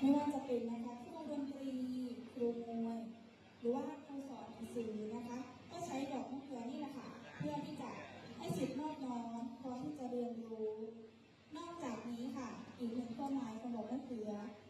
ไม่ว่าจะเป็นนะคะครูดนตรีครูมวย หรือว่าครูสอนหนังสือนะคะ ก็ใช้ดอกมะเขือนี่แหละค่ะ เพื่อที่จะให้สิทธิ์นอบน้อมพร้อมที่จะเรียนรู้ นอกจากนี้ค่ะ อีกหนึ่งต้าไหมายของดอกมะเขือเ